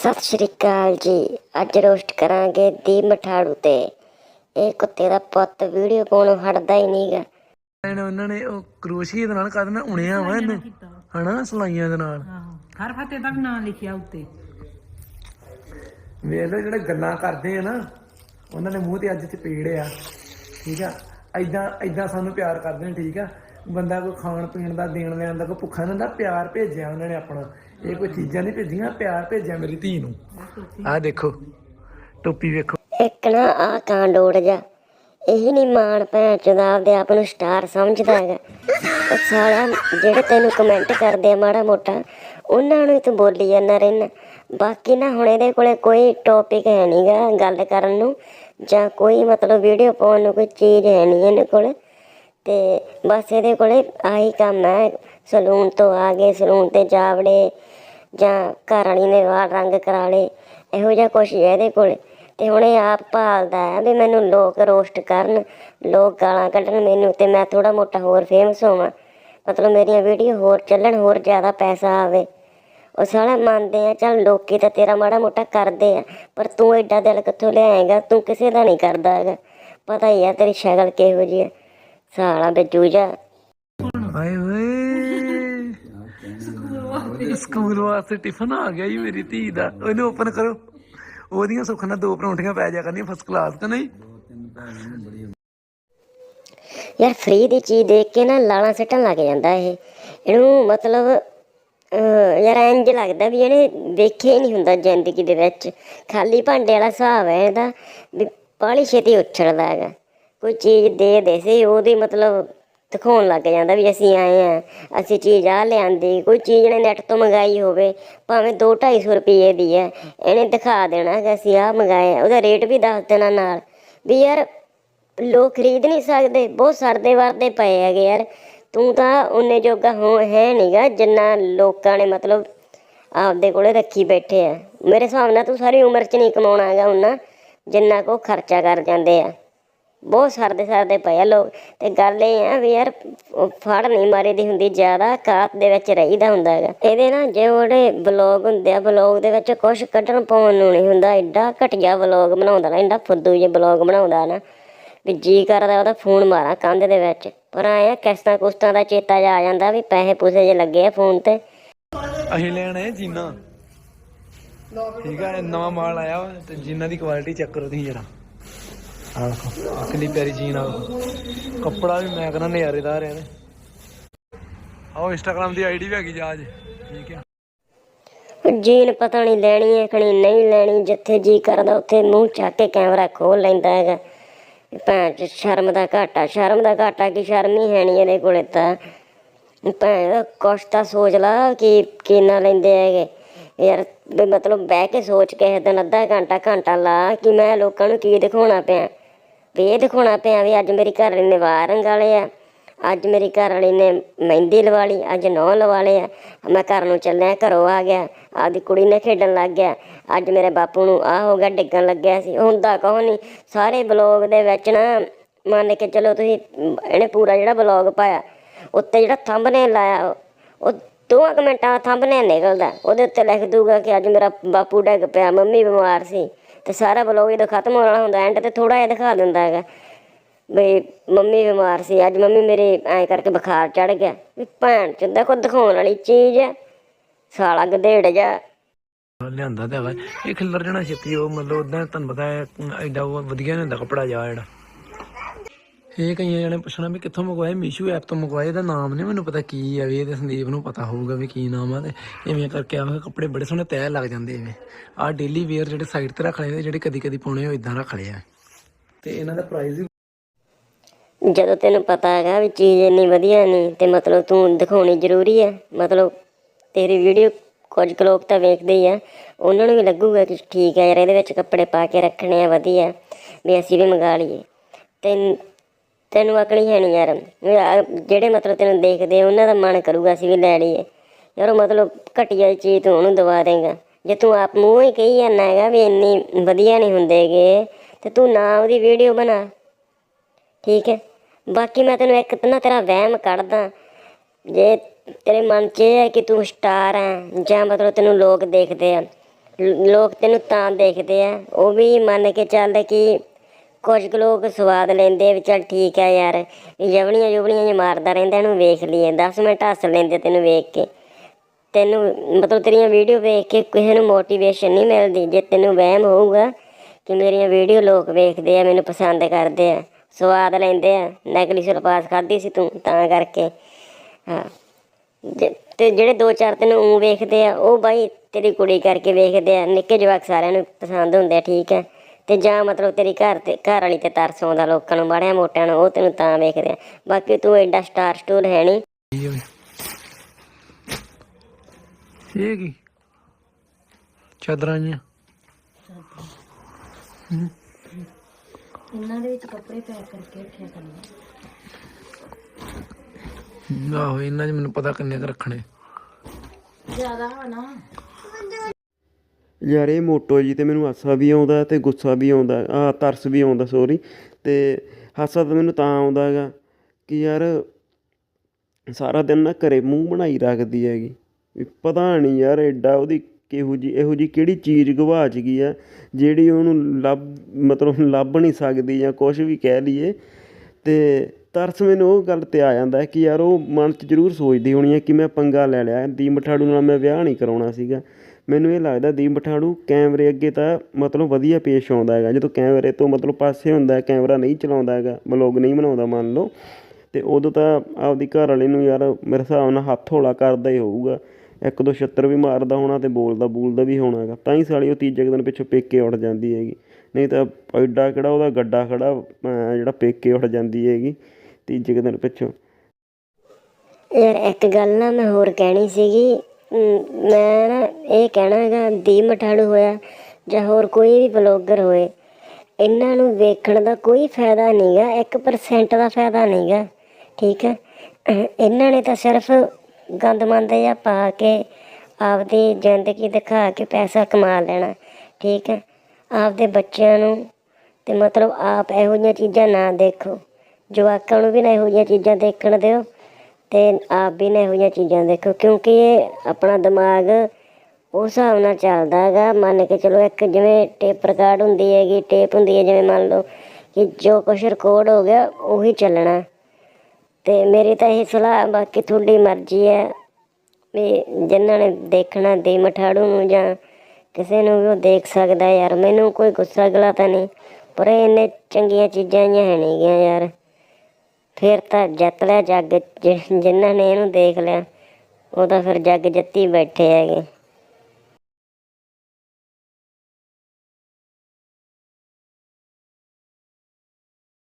ਸਤਿ ਸ਼੍ਰੀ ਅਕਾਲ ਜੀ। ਅੱਜ ਰੋਸਟ ਕਰਾਂਗੇ ਦੀ ਮਠਾੜੂ ਤੇ। ਇਹ ਕੁੱਤੇ ਦਾ ਪੁੱਤ ਵੀਡੀਓ ਪਾਉਣੋਂ ਹਟਦਾ ਹੀ ਨਹੀਂਗਾ ਐਨ ਉਹਨਾਂ ਨੇ ਉਹ ਕਰੋਸ਼ੀਏ ਦੇ ਨਾਲ ਕਰਨਾ ਉਣਿਆ ਵਾ ਇਹਨੂੰ? ਹਨਾ ਸਲਾਈਆਂ ਦੇ ਨਾਲ? ਹਰ ਫਤੇ ਤੱਕ ਨਾਂ ਲਿਖਿਆ ਉੱਤੇ। ਵੇਖ ਲਓ ਜਿਹੜੇ ਗੱਲਾਂ ਕਰਦੇ ਆ ਨਾ ਉਹਨਾਂ ਦੇ ਮੂੰਹ ਤੇ ਅੱਜ ਚਪੇੜ ਆ। ਠੀਕ ਆ? ਐਦਾਂ ਐਦਾਂ ਸਾਨੂੰ ਪਿਆਰ ਕਰਦੇ ਨੇ ਠੀਕ ਆ? ਬੰਦਾ ਕੋਈ ਖਾਣ ਪੀਣ ਦਾ ਦੇਣ ਲੈਣ ਦਾ ਕੋਈ ਭੁੱਖਾ ਨਹੀਂ ਹੁੰਦਾ ਪਿਆਰ ਭੇਜਿਆ ਉਹਨਾਂ ਨੇ ਆਪਣਾ। ਇਹ ਕੋਈ ਚੀਜ਼ਾਂ ਨਹੀਂ ਭੇਜੀਆਂ ਪਿਆਰ ਭੇਜਿਆ ਮੇਰੀ ਧੀ ਨੂੰ। ਆਹ ਦੇਖੋ ਟੋਪੀ ਵੇਖੋ। ਇੱਕ ਨਾ ਆ ਕਾਂਡ ਉੜ ਜਾ ਇਹ ਨਹੀਂ ਮਾਣ ਭੈਣ ਚੋਦਾ ਆਪਦੇ ਆਪ ਨੂੰ ਸਟਾਰ ਸਮਝਦਾ ਹੈਗਾ। ਉਹ ਸਾਲਾ ਜਿਹੜੇ ਤੈਨੂੰ ਕਮੈਂਟ ਕਰਦੇ ਆ ਮਾੜਾ ਮੋਟਾ ਉਹਨਾਂ ਨੂੰ ਤੂੰ ਬੋਲੀ ਜਾਂਦਾ ਰਹਿਣਾ। ਬਾਕੀ ਨਾ ਹੁਣ ਇਹਦੇ ਕੋਲੇ ਕੋਈ ਟੌਪਿਕ ਹੈ ਨਹੀਂਗਾ ਗੱਲ ਕਰਨ ਨੂੰ ਜਾਂ ਕੋਈ ਮਤਲਬ ਵੀਡੀਓ ਪਾਉਣ ਨੂੰ ਕੋਈ ਚੀਜ਼ ਹੈ ਨਹੀਂ ਇਹਦੇ ਕੋਲੇ। ਤੇ ਬਸ ਇਹਦੇ ਕੋਲੇ ਆਹੀ ਕੰਮ ਹੈ ਸਲੂਨ ਤੋਂ ਆ ਗਏ ਸਲੂਨ ਤੇ ਜਾਵੜੇ ਜਾਂ ਘਰ ਵਾਲੀ ਨੇ ਵਾਲ ਰੰਗ ਕਰਾ ਲਏ, ਇਹੋ ਜਿਹਾ ਕੁਛ ਹੀ ਹੈ ਇਹਦੇ ਕੋਲ। ਤੇ ਹੁਣ ਇਹ ਆਪ ਭਾਲਦਾ ਹੈ ਵੀ ਮੈਨੂੰ ਲੋਕ ਰੋਸਟ ਕਰਨ, ਲੋਕ ਗਾਲਾਂ ਕੱਢਣ ਮੈਨੂੰ ਤੇ ਮੈਂ ਥੋੜਾ ਮੋਟਾ ਹੋਰ ਫੇਮਸ ਹੋਵਾਂ। ਮਤਲਬ ਮੇਰੀਆਂ ਵੀਡੀਓ ਹੋਰ ਚੱਲਣ, ਹੋਰ ਜ਼ਿਆਦਾ ਪੈਸਾ ਆਵੇ। ਉਹ ਸਾਲਾ ਮੰਨਦੇ ਆ, ਚੱਲ ਲੋਕੀ ਤਾਂ ਤੇਰਾ ਮਾੜਾ ਮੋਟਾ ਕਰਦੇ ਆ, ਪਰ ਤੂੰ ਐਡਾ ਦਿਲ ਕਿੱਥੋਂ ਲਿਆਏਗਾ? ਤੂੰ ਕਿਸੇ ਦਾ ਨਹੀਂ ਕਰਦਾ ਹੈਗਾ। ਪਤਾ ਹੀ ਆ ਤੇਰੀ ਸ਼ਕਲ ਕਿਹੋ ਜਿਹੀ ਹੈ ਸਾਲਾ ਬੇਜੂਜਾ। ਆਏ ਓਏ ਸਕੂਲ ਵਾਸਤੇ ਟਿਫਨ ਆ ਗਿਆ ਜੀ ਮੇਰੀ ਧੀ ਦਾ। ਉਹਨੂੰ ਓਪਨ ਕਰੋ। ਉਹਦੀਆਂ ਸੁੱਖ ਨਾਲ ਦੋ ਪਰੌਂਠੀਆਂ ਪੈ ਜਾ ਕਰਨੀਆਂ ਫਸਟ ਕਲਾਸ ਕਿ ਨਹੀਂ? ਯਾਰ ਫ੍ਰੀ ਦੀ ਚੀਜ਼ ਦੇਖ ਕੇ ਨਾ ਲਾਲਾਂ ਸੱਟਣ ਲੱਗ ਜਾਂਦਾ ਇਹ। ਇਹਨੂੰ ਮਤਲਬ ਯਾਰ ਇੰਜ ਲੱਗਦਾ ਵੀ ਇਹਨੇ ਵੇਖਿਆ ਹੀ ਨਹੀਂ ਹੁੰਦਾ ਜ਼ਿੰਦਗੀ ਦੇ ਵਿੱਚ। ਖਾਲੀ ਭਾਂਡੇ ਵਾਲਾ ਹਿਸਾਬ ਹੈ ਇਹਦਾ, ਵੀ ਬਾਹਲੀ ਛੇਤੀ ਉੱਛੜਦਾ ਹੈਗਾ। ਕੋਈ ਚੀਜ਼ ਦੇ ਦੇ ਸੀ ਉਹਦੀ ਮਤਲਬ ਦਿਖਾਉਣ ਲੱਗ ਜਾਂਦਾ ਵੀ ਅਸੀਂ ਆਏ ਆ ਅਸੀਂ ਚੀਜ਼ ਆ ਲਿਆਂਦੀ, ਕੋਈ ਚੀਜ਼ ਨੇ ਨੈਟ ਤੋਂ ਮੰਗਾਈ ਹੋਵੇ, ਭਾਵੇਂ 2-250 ਰੁਪਏ ਦੀ ਹੈ, ਇਹਨੇ ਦਿਖਾ ਦੇਣਾ ਕਿ ਅਸੀਂ ਆ। ਮੰਗਾਇਆ ਉਹਦਾ ਰੇਟ ਵੀ ਦੱਸ ਦੇਣਾ ਨਾਲ। ਵੀ ਯਾਰ, ਲੋਕ ਖਰੀਦ ਨਹੀਂ ਸਕਦੇ, ਬਹੁਤ ਸਰਦੇ ਵਰਦੇ ਪਏ ਹੈਗੇ ਯਾਰ। ਤੂੰ ਤਾਂ ਉਹਨੇ ਜੋਗਾ ਹੋ, ਹੈ ਨਹੀਂਗਾ ਜਿੰਨਾ ਲੋਕਾਂ ਨੇ ਮਤਲਬ ਆਪਦੇ ਕੋਲੇ ਰੱਖੀ ਬੈਠੇ ਆ। ਮੇਰੇ ਹਿਸਾਬ ਨਾਲ ਤੂੰ ਸਾਰੀ ਉਮਰ 'ਚ ਨਹੀਂ ਕਮਾਉਣਾ ਹੈਗਾ, ਉਹਨਾਂ ਜਿੰਨਾ ਕੋ ਖਰਚਾ ਕਰ ਜਾਂਦੇ ਆ। ਬਹੁਤ ਸਰਦੇ ਸਰਦੇ ਪਏ ਆ ਲੋਕ। ਤੇ ਗੱਲ ਇਹ ਆ ਵੀ ਯਾਰ ਫੜ ਨਹੀਂ ਮਾਰੀ ਦੀ ਹੁੰਦੀ, ਜ਼ਿਆਦਾ ਕਾਤ ਦੇ ਵਿੱਚ ਰਹੀਦਾ ਹੁੰਦਾ ਹੈਗਾ। ਇਹਦੇ ਨਾ ਜਿਹੜੇ ਬਲੌਗ ਹੁੰਦੇ ਆ ਬਲੌਗ ਦੇ ਵਿੱਚ ਕੁਝ ਕੱਢਣ ਪਾਉਣ ਨੂੰ ਨਹੀਂ ਹੁੰਦਾ, ਐਡਾ ਘਟੀਆ ਬਲੌਗ ਬਣਾਉਂਦਾ ਨਾ, ਐਡਾ ਫੁੱਦੂ ਜਿਹਾ ਬਲੌਗ ਬਣਾਉਂਦਾ ਨਾ, ਵੀ ਜੀ ਕਰਦਾ ਉਹਦਾ ਫੋਨ ਮਾਰਾਂ ਕੰਧ ਦੇ ਵਿੱਚ। ਪਰ ਆਇਆ ਕਿਸ਼ਤਾਂ ਕੁਸ਼ਤਾਂ ਦਾ ਚੇਤਾ ਜਾ ਆ ਜਾਂਦਾ ਵੀ ਪੈਸੇ ਪੂਸੇ ਜੇ ਲੱਗੇ ਆ ਫੋਨ ਤੇ। ਅਸੀਂ ਲੈਣਾ ਜੀਨਾ। ਠੀਕ ਆ ਨਵਾਂ ਮਾਲ ਆਇਆ ਤੇ ਜੀਨਾਂ ਦੀ ਕੁਆਲਿਟੀ ਚੈੱਕ ਕਰੋ ਤੁਸੀਂ ਜਰਾ। ਆਹ ਦੇਖੋ ਕਿੰਨੀ ਪਿਆਰੀ ਜੀਨ ਆ। ਕੱਪੜਾ ਵੀ ਮੈਂ ਕਹਿੰਦਾ ਨਜ਼ਾਰੇਦਾਰ ਹੈ ਆਓ ਇੰਸਟਾਗ੍ਰam ਦੀ ਆਈਡੀ ਵੀ ਹੈਗੀ ਜਾਜ ਠੀਕ ਆ। ਜੀਨ ਪਤਾ ਨਹੀਂ ਲੈਣੀ ਹੈ ਖਣੀ ਨਹੀਂ ਲੈਣੀ। ਜਿੱਥੇ ਜੀ ਕਰਦਾ, ਉੱਥੇ ਮੂੰਹ ਚੱਕ ਕੇ ਕੈਮਰਾ ਖੋਲ ਲੈਂਦਾ ਹੈਗਾ। ਭੈਣ ਚ ਸ਼ਰਮ ਦਾ ਘਾਟਾ, ਸ਼ਰਮ ਦਾ ਘਾਟਾ ਕੀ ਸ਼ਰਮ ਹੀ ਹੈ ਨਹੀਂ ਇਹਦੇ ਕੋਲੇ ਤਾਂ। ਭੈਣ ਦਾ ਕੁਛ ਤਾਂ ਸੋਚ ਲਾ ਕਿ ਕਿੰਨਾ ਲੈਂਦੇ ਹੈਗੇ। ਯਾਰ ਮਤਲਬ ਬਹਿ ਕੇ ਸੋਚ ਕੇ ਦਿਨ ਅੱਧਾ ਘੰਟਾ ਘੰਟਾ ਲਾ ਕਿ ਮੈਂ ਲੋਕਾਂ ਨੂੰ ਕੀ ਦਿਖਾਉਣਾ ਪਿਆ। ਵੀ ਇਹ ਦਿਖਾਉਣਾ ਪਿਆ ਵੀ ਅੱਜ ਮੇਰੀ ਘਰ ਵਾਲੀ ਨੇ ਵਾਲ ਰੰਗ ਵਾਲੇ ਆ, ਅੱਜ ਮੇਰੀ ਘਰ ਵਾਲੀ ਨੇ ਮਹਿੰਦੀ ਲਵਾ ਲਈ, ਅੱਜ ਨੌ ਲਵਾ ਲਏ ਆ। ਮੈਂ ਘਰ ਨੂੰ ਚੱਲਿਆ, ਘਰੋਂ ਆ ਗਿਆ, ਆਪਦੀ ਕੁੜੀ ਨੇ ਖੇਡਣ ਲੱਗ ਗਿਆ। ਅੱਜ ਮੇਰੇ ਬਾਪੂ ਨੂੰ ਆ ਹੋ ਗਿਆ, ਡਿੱਗਣ ਲੱਗਿਆ ਸੀ। ਹੁੰਦਾ ਕਹੋ ਨਹੀਂ ਸਾਰੇ ਬਲੌਗ ਦੇ ਵਿੱਚ ਨਾ ਮੰਨ ਕੇ ਚਲੋ ਤੁਸੀਂ, ਇਹਨੇ ਪੂਰਾ ਜਿਹੜਾ ਬਲੌਗ ਪਾਇਆ, ਉੱਤੇ ਜਿਹੜਾ ਥੰਬਨੇਲ ਲਾਇਆ ਉਹ ਦੋਵਾਂ ਕੁ ਮਿੰਟਾਂ ਦਾ ਥੰਬਨੇਲ ਨਿਕਲਦਾ। ਉਹਦੇ ਉੱਤੇ ਲਿਖ ਦੂਗਾ ਕਿ ਅੱਜ ਮੇਰਾ ਬਾਪੂ ਡਿੱਗ ਪਿਆ, ਮੰਮੀ ਬਿਮਾਰ ਸੀ। ਤੇ ਸਾਰਾ ਬਲੌਗ ਜਦੋਂ ਖਤਮ ਹੋਣ ਵਾਲਾ ਹੁੰਦਾ ਐਂਡ ਤੇ ਥੋੜਾ ਜਿਹਾ ਦਿਖਾ ਦਿੰਦਾ ਹੈਗਾ। ਬਈ ਮੰਮੀ ਬਿਮਾਰ ਸੀ, ਅੱਜ ਮੰਮੀ ਮੇਰੇ ਐਂ ਕਰਕੇ ਬੁਖਾਰ ਚੜ ਗਿਆ। ਵੀ ਭੈਣ ਚੁੰਦਾ ਕੋ ਦਿਖਾਉਣ ਵਾਲੀ ਚੀਜ਼ ਹੈ, ਸਾਲਾ ਗਧੇੜ ਜਾ ਲਿਆਂਦਾ ਤਾਂ ਹੈਗਾ। ਇਹ ਖਿੱਲਰ ਜਣਾ ਛੇਤੀ ਉਹ ਮਤਲਬ ਉਦਾਂ ਤੁਹਾਨੂੰ ਪਤਾ ਹੈ, ਐਡਾ ਉਹ ਵਧੀਆ ਨਹੀਂ ਹੁੰਦਾ ਕੱਪੜਾ ਜਾ ਜਿਹੜਾ। ਇਹ ਕਈਆਂ ਜਣੇ ਪੁੱਛਣਾ ਵੀ ਕਿੱਥੋਂ ਮੰਗਵਾਏ? ਮੀਸ਼ੂ ਐਪ ਤੋਂ ਮੰਗਵਾਏ, ਇਹਦਾ ਨਾਮ ਨਹੀਂ ਮੈਨੂੰ ਪਤਾ ਕੀ ਹੈ ਵੀ ਇਹਦੇ ਸੰਦੀਪ ਨੂੰ ਪਤਾ ਹੋਊਗਾ ਵੀ ਕੀ ਨਾਮ ਆ ਤੇ ਇਵੇਂ ਕਰਕੇ ਆਵੇ ਕੱਪੜੇ ਬੜੇ ਸੋਹਣੇ ਤੈਅ ਲੱਗ ਜਾਂਦੇ ਐਵੇਂ ਆਹ ਡੇਲੀ ਵੇਅਰ ਜਿਹੜੇ ਸਾਈਡ ਤੇ ਰੱਖ ਲਏ ਜਿਹੜੇ ਕਦੀ ਕਦੀ ਪਾਉਣੇ ਉਹ ਇਦਾਂ ਰੱਖ ਲਏ ਆ। ਤੇ ਇਹਨਾਂ ਦਾ ਪ੍ਰਾਈਸ ਵੀ ਜਦੋਂ ਤੈਨੂੰ ਪਤਾ ਹੈਗਾ ਵੀ ਚੀਜ਼ ਇੰਨੀ ਵਧੀਆ ਨਹੀਂ ਤੇ ਮਤਲਬ ਤੂੰ ਦਿਖਾਉਣੀ ਜ਼ਰੂਰੀ ਹੈ ਮਤਲਬ ਤੇਰੀ ਵੀਡੀਓ ਕੁਝ ਲੋਕ ਤਾਂ ਵੇਖਦੇ ਹੀ ਆ। ਉਹਨਾਂ ਨੂੰ ਵੀ ਲੱਗੂਗਾ ਕਿ ਠੀਕ ਹੈ ਯਾਰ, ਇਹਦੇ ਵਿੱਚ ਕੱਪੜੇ ਪਾ ਕੇ ਰੱਖਣੇ ਆ, ਵਧੀਆ। ਵੀ ਅਸੀਂ ਵੀ ਮੰਗਾ ਲਈਏ। ਤੈਨੂੰ ਤੈਨੂੰ ਅਕਲ ਹੈ ਨਹੀਂ ਯਾਰ। ਜਿਹੜੇ ਮਤਲਬ ਤੈਨੂੰ ਦੇਖਦੇ ਉਹਨਾਂ ਦਾ ਮਨ ਕਰੂਗਾ ਅਸੀਂ ਵੀ ਲੈ ਲਈਏ। ਯਾਰ ਉਹ ਮਤਲਬ ਘਟੀਆ ਜਿਹੀ ਚੀਜ਼ ਤੂੰ ਉਹਨੂੰ ਦਵਾ ਦੇਗਾ। ਜੇ ਤੂੰ ਆਪ ਮੂੰਹ ਹੀ ਕਹੀ ਜਾਂਦਾ ਹੈਗਾ ਵੀ ਇੰਨੀ ਵਧੀਆ ਨਹੀਂ ਹੁੰਦੇਗੇ ਤੇ ਤੂੰ ਨਾ ਉਹਦੀ ਵੀਡੀਓ ਬਣਾ। ਠੀਕ ਹੈ? ਬਾਕੀ ਮੈਂ ਤੈਨੂੰ ਇੱਕ ਤਾਂ ਨਾ ਤੇਰਾ ਵਹਿਮ ਕੱਢਦਾ। ਜੇ ਤੇਰੇ ਮਨ 'ਚ ਇਹ ਹੈ ਕਿ ਤੂੰ ਸਟਾਰ ਹੈ, ਜਾਂ ਮਤਲਬ ਤੈਨੂੰ ਲੋਕ ਦੇਖਦੇ ਆ ਲੋਕ ਤੈਨੂੰ ਤਾਂ ਦੇਖਦੇ ਆ, ਉਹ ਵੀ ਮੰਨ ਕੇ ਚੱਲ ਕਿ ਕੁਝ ਕੁ ਲੋਕ ਸਵਾਦ ਲੈਂਦੇ ਵੀ ਚੱਲ ਠੀਕ ਆ ਯਾਰ। ਜਵਲੀਆਂ ਜੁਵਣੀਆਂ ਜਿਹਾ ਮਾਰਦਾ ਰਹਿੰਦਾ, ਇਹਨੂੰ ਵੇਖ ਲਈਏ। 10 ਮਿੰਟ ਹੱਸ ਲੈਂਦੇ ਤੈਨੂੰ ਵੇਖ ਕੇ। ਤੈਨੂੰ ਮਤਲਬ ਤੇਰੀਆਂ ਵੀਡੀਓ ਵੇਖ ਕੇ ਕਿਸੇ ਨੂੰ ਮੋਟੀਵੇਸ਼ਨ ਨਹੀਂ ਮਿਲਦੀ। ਜੇ ਤੈਨੂੰ ਵਹਿਮ ਹੋਊਗਾ ਕਿ ਮੇਰੀਆਂ ਵੀਡੀਓ ਲੋਕ ਵੇਖਦੇ ਆ, ਮੈਨੂੰ ਪਸੰਦ ਕਰਦੇ ਆ, ਸਵਾਦ ਲੈਂਦੇ ਆ, ਨਕਲੀ ਸਲਪਾਸ ਖਾਧੀ ਸੀ ਤੂੰ, ਤਾਂ ਕਰਕੇ। ਹਾਂ। ਜੇ- ਤੇ ਜਿਹੜੇ ਦੋ ਚਾਰ ਤੈਨੂੰ ਊਂ ਵੇਖਦੇ ਆ, ਉਹ ਬਾਈ ਤੇਰੀ ਕੁੜੀ ਕਰਕੇ ਵੇਖਦੇ ਆ। ਨਿੱਕੇ ਜਵਾਕ ਸਾਰਿਆਂ ਨੂੰ ਪਸੰਦ ਹੁੰਦੇ ਆ, ਠੀਕ ਹੈ ਤੇ ਜਾਂ ਮਤਲਬ ਤੇਰੀ ਘਰ ਤੇ ਘਰ ਵਾਲੀ ਤੇ ਤਰਸ ਆਉਂਦਾ ਲੋਕਾਂ ਨੂੰ ਮਾੜਿਆਂ ਮੋਟਿਆਂ ਨੂੰ ਉਹ ਤੈਨੂੰ ਤਾਂ ਵੇਖਦੇ ਆ। ਬਾਕੀ ਤੂੰ ਐਡਾ ਸਟਾਰ ਸਟੂਰ ਹੈ ਨਹੀਂ? ਇਹ ਕੀ? ਚਾਦਰਾਂ ਜੀਆਂ। ਇਹਨਾਂ ਦੇ ਵਿੱਚ ਕੱਪੜੇ ਪੈਕ ਕਰਕੇ ਰੱਖਿਆ ਕਰਨਾ ਆਹੋ ਇਹਨਾਂ 'ਚ ਮੈਨੂੰ ਪਤਾ ਕਿੰਨੇ ਕੁ ਰੱਖਣੇ। ਜ਼ਿਆਦਾ ਨਾ। ਯਾਰ ਇਹ ਮੋਟੋ ਜੀ ਤੇ ਮੈਨੂੰ ਹਾਸਾ ਵੀ ਆਉਂਦਾ ਅਤੇ ਗੁੱਸਾ ਵੀ ਆਉਂਦਾ ਆਹ ਤਰਸ ਵੀ ਆਉਂਦਾ ਸੋਰੀ ਅਤੇ ਹਾਸਾ ਤਾਂ ਮੈਨੂੰ ਤਾਂ ਆਉਂਦਾ ਹੈਗਾ ਕਿ ਯਾਰ ਸਾਰਾ ਦਿਨ ਨਾ ਘਰੇ ਮੂੰਹ ਬਣਾਈ ਰੱਖਦੀ ਹੈਗੀ। ਵੀ ਪਤਾ ਨਹੀਂ ਯਾਰ ਐਡਾ ਉਹਦੀ ਕਿਹੋ ਜਿਹੀ, ਇਹੋ ਜਿਹੀ ਕਿਹੜੀ ਚੀਜ਼ ਗਵਾਚ ਗਈ ਆ, ਜਿਹੜੀ ਉਹਨੂੰ ਲੱਭ, ਮਤਲਬ ਲੱਭ ਨਹੀਂ ਸਕਦੀ ਜਾਂ ਕੁਝ ਵੀ ਕਹਿ ਲਈਏ। ਅਤੇ ਤਰਸ ਮੈਨੂੰ ਉਹ ਗੱਲ ਤੇ ਆ ਜਾਂਦਾ ਕਿ ਯਾਰ ਉਹ ਮਨ 'ਚ ਜ਼ਰੂਰ ਸੋਚਦੀ ਹੋਣੀ ਹੈ ਕਿ ਮੈਂ ਪੰਗਾ ਲੈ ਲਿਆ ਦੀ ਮਠਾੜੂ ਨਾਲ ਮੈਂ ਵਿਆਹ ਨਹੀਂ ਕਰਾਉਣਾ ਸੀਗਾ। ਮੈਨੂੰ ਇਹ ਲੱਗਦਾ ਦੀਪ ਬਠਾੜੂ ਕੈਮਰੇ ਅੱਗੇ ਤਾਂ ਮਤਲਬ ਵਧੀਆ ਪੇਸ਼ ਆਉਂਦਾ ਹੈਗਾ। ਜਦੋਂ ਕੈਮਰੇ ਤੋਂ ਮਤਲਬ ਪਾਸੇ ਹੁੰਦਾ ਕੈਮਰਾ ਨਹੀਂ ਚਲਾਉਂਦਾ ਹੈਗਾ ਬਲੌਗ ਨਹੀਂ ਬਣਾਉਂਦਾ ਮੰਨ ਲਓ ਅਤੇ ਉਦੋਂ ਤਾਂ ਆਪਦੀ ਘਰ ਵਾਲੇ ਨੂੰ ਯਾਰ ਮੇਰੇ ਹਿਸਾਬ ਨਾਲ ਹੱਥ ਹੌਲਾ ਕਰਦਾ ਹੀ ਹੋਊਗਾ। ਇੱਕ ਦੋ ਛੱਤਰ ਵੀ ਮਾਰਦਾ ਹੋਣਾ ਅਤੇ ਬੋਲਦਾ ਬੋਲਦਾ ਵੀ ਹੋਣਾ ਹੈਗਾ। ਤਾਂ ਹੀ ਸਾਲੀ ਉਹ ਤੀਜੇ ਕੁ ਦਿਨ ਪਿੱਛੋਂ ਪੇਕੇ ਉੱਠ ਜਾਂਦੀ ਹੈਗੀ। ਨਹੀਂ ਤਾਂ ਐਡਾ ਕਿਹੜਾ ਉਹਦਾ ਗੱਡਾ ਖੜਾ ਜਿਹੜਾ ਪੇਕੇ ਉੱਠ ਜਾਂਦੀ ਹੈਗੀ ਤੀਜੇ ਕੁ ਦਿਨ ਪਿੱਛੋਂ। ਯਾਰ ਇੱਕ ਗੱਲ ਨਾ ਮੈਂ ਹੋਰ ਕਹਿਣੀ ਸੀਗੀ ਮੈਂ ਨਾ ਇਹ ਕਹਿਣਾ ਹੈਗਾ ਦੀ ਮਠਾੜੂ ਹੋਇਆ ਜਾਂ ਹੋਰ ਕੋਈ ਵੀ ਬਲੌਗਰ ਹੋਏ, ਇਹਨਾਂ ਨੂੰ ਵੇਖਣ ਦਾ ਕੋਈ ਫਾਇਦਾ ਨਹੀਂਗਾ 1% ਦਾ ਫਾਇਦਾ ਨਹੀਂਗਾ ਠੀਕ ਹੈ ਇਹਨਾਂ ਨੇ ਤਾਂ ਸਿਰਫ ਗੰਦ ਮੰਦ ਜਿਹਾ ਪਾ ਕੇ ਆਪਦੀ ਜ਼ਿੰਦਗੀ ਦਿਖਾ ਕੇ ਪੈਸਾ ਕਮਾ ਲੈਣਾ, ਠੀਕ ਹੈ ਆਪਦੇ ਬੱਚਿਆਂ ਨੂੰ ਤੇ ਮਤਲਬ ਆਪ ਇਹੋ ਜਿਹੀਆਂ ਚੀਜ਼ਾਂ ਨਾ ਦੇਖੋ, ਜਵਾਕਾਂ ਨੂੰ ਵੀ ਨਾ ਇਹੋ ਜਿਹੀਆਂ ਚੀਜ਼ਾਂ ਦੇਖਣ ਦਿਓ। ਤੇ ਆਪ ਵੀ ਨਾ ਇਹੋ ਜਿਹੀਆਂ ਚੀਜ਼ਾਂ ਦੇਖੋ, ਕਿਉਂਕਿ ਇਹ ਆਪਣਾ ਦਿਮਾਗ ਉਸ ਹਿਸਾਬ ਨਾਲ ਚੱਲਦਾ ਹੈਗਾ। ਮੰਨ ਕੇ ਚਲੋ ਇੱਕ ਜਿਵੇਂ ਟੇਪ ਰਿਕਾਰਡ ਹੁੰਦੀ ਹੈਗੀ ਟੇਪ ਹੁੰਦੀ ਹੈ, ਜਿਵੇਂ ਮੰਨ ਲਓ ਕਿ ਜੋ ਕੁਛ ਰਿਕਾਰਡ ਹੋ ਗਿਆ, ਉਹੀ ਚੱਲਣਾ। ਤੇ ਮੇਰੀ ਤਾਂ ਇਹ ਸਲਾਹ, ਬਾਕੀ ਤੁਹਾਡੀ ਮਰਜ਼ੀ ਹੈ। ਵੀ ਜਿਨ੍ਹਾਂ ਨੇ ਦੇਖਣਾ ਦੇ ਮਠਾੜੂ ਨੂੰ ਜਾਂ ਕਿਸੇ ਨੂੰ ਵੀ ਉਹ ਦੇਖ ਸਕਦਾ ਯਾਰ। ਮੈਨੂੰ ਕੋਈ ਗੁੱਸਾ ਗਲਾ ਤਾਂ ਨਹੀਂ, ਪਰ ਇਹ ਇੰਨੇ ਚੰਗੀਆਂ ਚੀਜ਼ਾਂ ਹੀ ਹੈ ਨਹੀਂ ਗੀਆਂ ਯਾਰ। ਫਿਰ ਤਾਂ ਜਿੱਤ ਲਿਆ, ਜੱਗ ਜਿ- ਜਿਨ੍ਹਾਂ ਨੇ ਇਹਨੂੰ ਦੇਖ ਲਿਆ, ਉਹ ਤਾਂ ਫਿਰ ਜੱਗ ਜਿੱਤੀ ਬੈਠੇ ਹੈਗੇ।